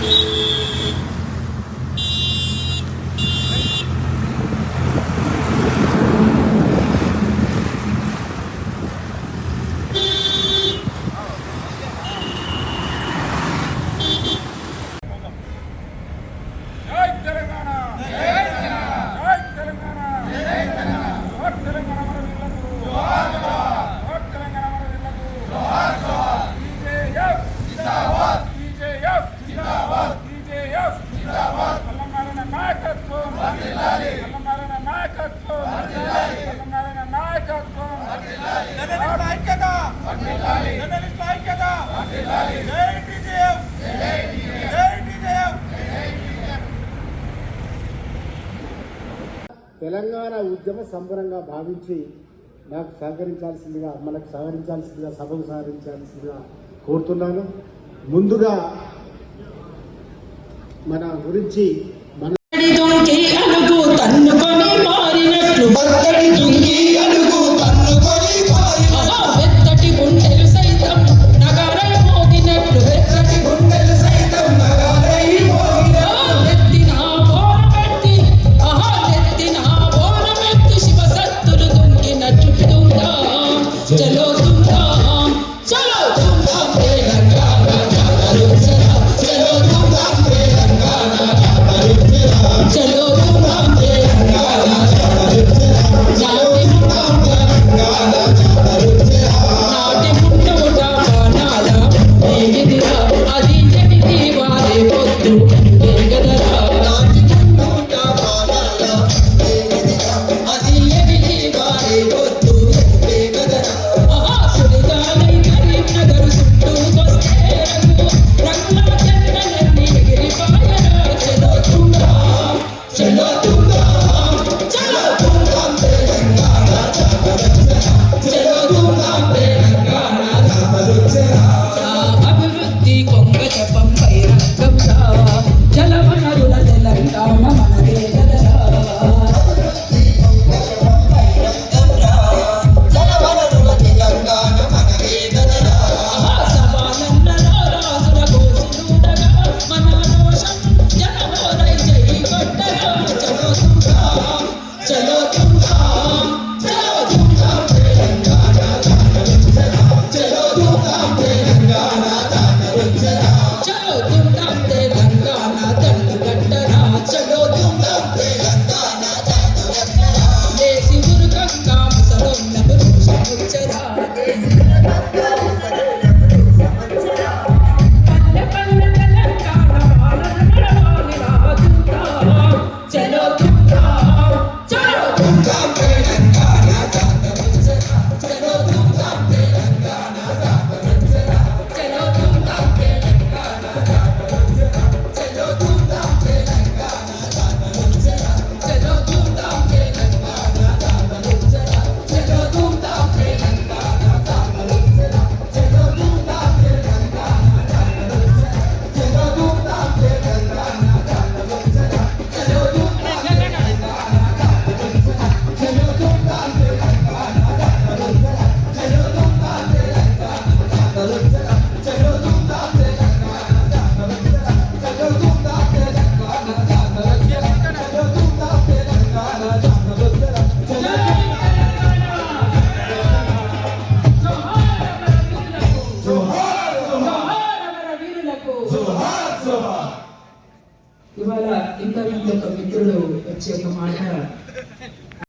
Música Telangana ఉద్యమ సంబరంగా భావించి నాకు సహకరించాల్సిందిగా మనకు సహకరించాల్సిందిగా సభకు సహకరించాల్సిందిగా కోరుతున్నాను. ముందుగా మన గురించి Yeah. Glória. ఇంకా ఇంకొక మిత్రుడు వచ్చే ఒక మాట